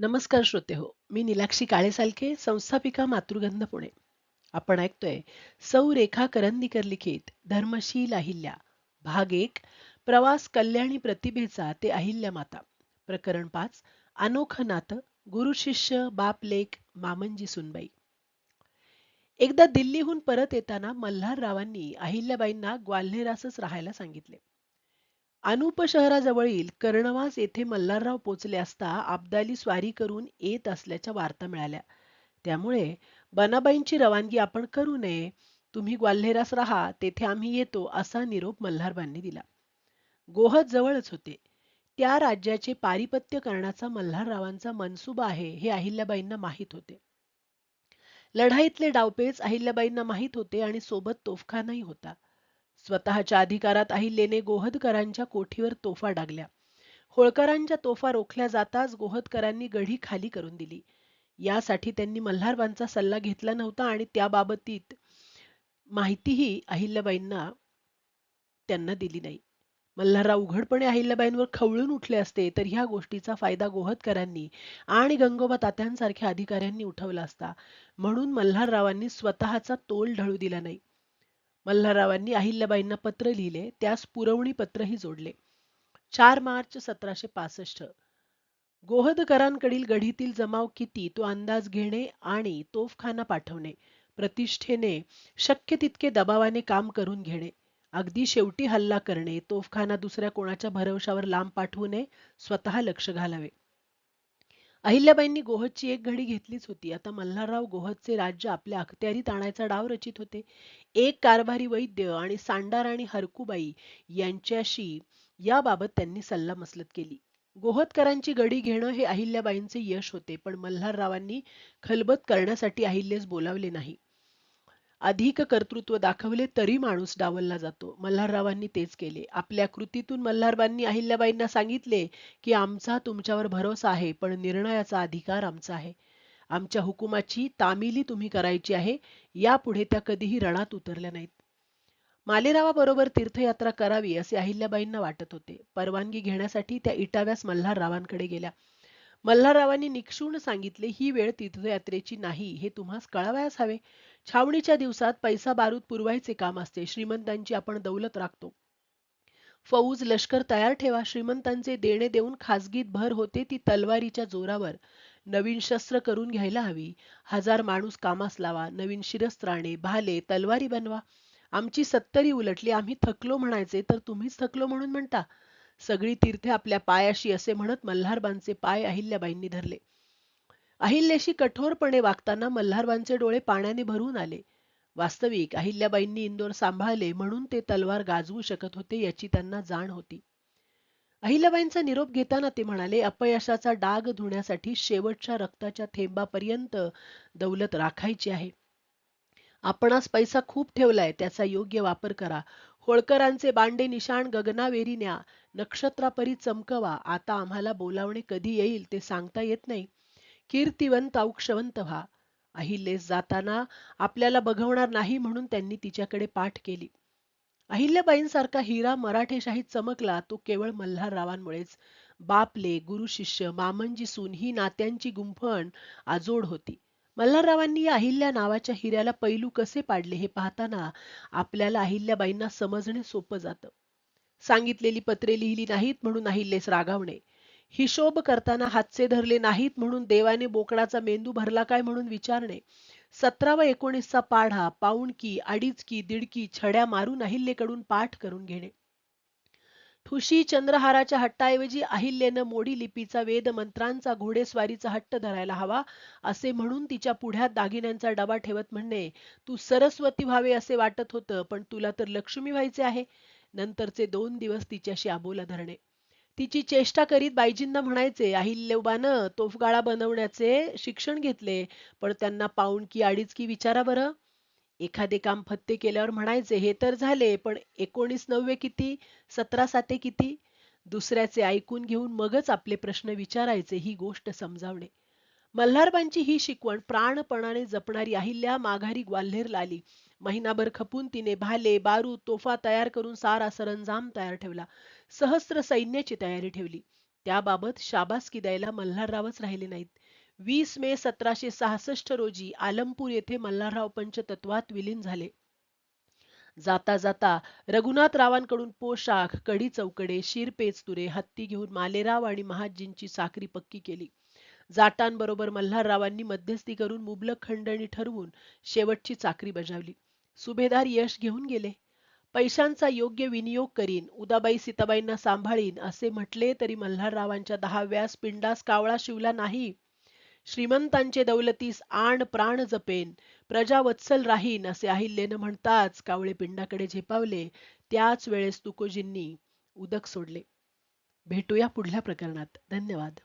नमस्कार श्रोते हो मी नीलाक्षी काळेसालखे संस्थापिका मातृगंध पुणे. आपण ऐकतोय सौ रेखा करंदीकर लिखित धर्मशील अहिल्या भाग एक प्रवास कल्याणी प्रतिभेचा ते अहिल्या माता. प्रकरण पाच अनोखं नातं गुरु शिष्य बाप लेख मामंजी सुनबाई. एकदा दिल्लीहून परत येताना मल्हाररावांनी अहिल्याबाईंना ग्वाल्हेरासच राहायला सांगितले. अनुप शहराजवळील कर्णवास येथे मल्हारराव पोचले असता अब्दाली स्वारी करून येत असल्याच्या वार्ता मिळाल्या. त्यामुळे बनाबाईंची रवानगी आपण करू नये. तुम्ही ग्वाल्हेरास राहा. तेथे आम्ही येतो असा निरोप मल्हारबांनी दिला. गोहद जवळच होते. त्या राज्याचे पारिपत्य करण्याचा मल्हाररावांचा मनसुबा आहे हे अहिल्याबाईंना माहीत होते. लढाईतले डावपेच अहिल्याबाईंना माहीत होते आणि सोबत तोफखानाही होता. स्वतःच्या अधिकारात अहिल्याने गोहदकरांच्या कोठीवर तोफा डागल्या. होळकरांच्या तोफा रोखल्या जाताच गोहदकरांनी गढी खाली करून दिली. यासाठी त्यांनी मल्हारबांचा सल्ला घेतला नव्हता आणि त्याबाबतीत माहितीही अहिल्याबाईंना त्यांना दिली नाही. मल्हारराव उघडपणे अहिल्याबाईंवर खवळून उठले असते तर ह्या गोष्टीचा फायदा गोहदकरांनी आणि गंगोबा तात्यांसारख्या अधिकाऱ्यांनी उठवला असता. म्हणून मल्हाररावांनी स्वतःचा तोल ढळू दिला नाही. मल्हाररावांनी अहिल्याबाईंना पत्र लिहिले त्यास पुरवणी पत्रही जोडले. चार मार्च सतराशे पासष्ट. गोहदकरांकडील गढीतील जमाव किती तो अंदाज घेणे आणि तोफखाना पाठवणे प्रतिष्ठेने शक्य तितके दबावाने काम करून घेणे अगदी शेवटी हल्ला करणे तोफखाना दुसऱ्या कोणाच्या भरवशावर लांब पाठवू नये स्वतः लक्ष घालावे. अहिल्याबाईंनी गोहदची एक घडी घेतलीच होती. आता मल्हारराव गोहदचे राज्य आपल्या अखत्यारीत आणायचा डाव रचित होते. एक कारभारी वैद्य आणि सांडार आणि हरकुबाई यांच्याशी याबाबत त्यांनी सल्लामसलत केली. गोहदकरांची गडी घेणं हे अहिल्याबाईंचे यश होते पण मल्हाररावांनी खलबत करण्यासाठी अहिल्येस बोलावले नाही. अधिक कर्तृत्व दाखवले तरी माणूस डावलला जातो. मल्हाररावांनी तेच केले. आपल्या कृतीतून मल्हारबांनी अहिल्याबाईंना सांगितले की आमचा तुमच्यावर भरोसा आहे पण निर्णयाचा अधिकार आमचा आहे. आमच्या हुकुमाची तामिली तुम्ही करायची आहे. यापुढे त्या कधीही रणात उतरल्या नाहीत. मालेरावाबरोबर तीर्थयात्रा करावी असे अहिल्याबाईंना वाटत होते. परवानगी घेण्यासाठी त्या इटाव्यास मल्हाररावांकडे गेल्या. मल्हाररावांनी निक्षून सांगितले ही वेळ तीर्थयात्रेची नाही हे तुम्हास कळावयास हवे. छावणीच्या दिवसात पैसा बारूद पुरवायचे काम असते. श्रीमंतांची आपण दौलत राखतो. फौज लष्कर तयार ठेवा. श्रीमंतांचे देणे देऊन खासगीत भर होते ती तलवारीच्या जोरावर. नवीन शस्त्र करून घ्यायला हवी. हजार माणूस कामास लावा. नवीन शिरस्त्राणे भाले तलवारी बनवा. आमची सत्तरी उलटली. आम्ही थकलो म्हणायचे तर तुम्हीच थकलो म्हणून म्हणता. सगळी तीर्थे आपल्या पायाशी असे म्हणत मल्हारबांचे पाय अहिल्याबाईंनी धरले. अहिल्याशी कठोरपणे वागताना मल्हारबांचे डोळे पाण्याने भरून आले. वास्तविक अहिल्याबाईंनी इंदोर सांभाळले म्हणून ते तलवार गाजवू शकत होते याची त्यांना जाण होती. अहिल्याबाईंचा निरोप घेताना ते म्हणाले अपयशाचा डाग धुण्यासाठी शेवटच्या रक्ताच्या थेंबापर्यंत दौलत राखायची आहे. आपणास पैसा खूप ठेवलाय त्याचा योग्य वापर करा. होळकरांचे बांडे निशाण गगनावेरी न्या नक्षत्रापरी चमकवा. आता आम्हाला बोलावणे कधी येईल ते सांगता येत नाही. कीर्तिवंत औक्षवंत व्हा. अहिल्येस जाताना आपल्याला बघवणार नाही म्हणून त्यांनी तिच्याकडे पाठ केली. अहिल्याबाईंसारखा हिरा मराठेशाहीत चमकला तो केवळ मल्हाररावांमुळेच. बापले गुरु शिष्य मामंजी सून ही नात्यांची गुंफण आजोड होती. मल्हाररावांनी अहिल्या नावाच्या हिऱ्याला पैलू कसे पाडले हे पाहताना आपल्याला अहिल्याबाईंना समजणे सोपं जातं. सांगितलेली पत्रे लिहिली नाहीत म्हणून अहिल्येस रागावणे. हिशोब करताना हातचे धरले नाहीत म्हणून देवाने बोकडाचा मेंदू भरला काय म्हणून विचारणे. सतरा व एकोणीसचा पाढा पाऊण की अडीच की अडीचकी दीडकी छड्या मारून अहिल्येकडून पाठ करून घेणे. ठुशी चंद्रहाराच्या हट्टाऐवजी अहिल्येनं मोडी लिपीचा वेद मंत्रांचा घोडेस्वारीचा हट्ट धरायला हवा असे म्हणून तिच्या पुढ्यात दागिन्यांचा डबा ठेवत म्हणणे तू सरस्वती व्हावे असे वाटत होतं पण तुला तर लक्ष्मी व्हायचे आहे. नंतरचे दोन दिवस तिच्याशी आबोला धरणे. तिची चेष्टा करीत बाईजींना म्हणायचे अहिल्यबानं तोफगाळा बनवण्याचे शिक्षण घेतले पण त्यांना पाऊण की अडीच की विचारा बरं. एखादे काम फत्ते केल्यावर म्हणायचे हे तर झाले पण एकोणीस नव्वे किती? सतरा साते किती? दुसऱ्याचे ऐकून घेऊन मगच आपले प्रश्न विचारायचे ही गोष्ट समजावणे. मल्हारबांची ही शिकवण प्राणपणाने जपणारी अहिल्या माघारी ग्वाल्हेरला आली. महिनाभर खपून तिने भाले बारूद तोफा तयार करून सारा सरंजाम तयार ठेवला. सहस्र सैन्याची तयारी ठेवली. त्याबाबत शाबासकी द्यायला मल्हाररावच राहिले नाहीत. वीस मे सतराशे सहासष्ट रोजी आलमपूर येथे मल्हारराव पंचतत्वात विलीन झाले. जाता जाता रघुनाथरावांकडून पोशाख कडी चौकडे शिरपेचतुरे हत्ती घेऊन मालेराव आणि महाजींची साखरी पक्की केली. जाटांबरोबर मल्हाररावांनी मध्यस्थी करून मुबलक खंडणी ठरवून शेवटची चाकरी बजावली. सुभेदार यश घेऊन गेले. पैशांचा योग्य विनियोग करीन उदाबाई सीताबाईंना सांभाळीन असे म्हटले तरी मल्हाररावांच्या दहाव्यास पिंडास कावळा शिवला नाही. श्रीमंतांचे दौलतीस आण प्राण जपेन. प्रजा वत्सल राहीन असे अहिल्यानं म्हणताच कावळे पिंडाकडे झेपावले. त्याच वेळेस तुकोजींनी उदक सोडले. भेटूया पुढल्या प्रकरणात. धन्यवाद.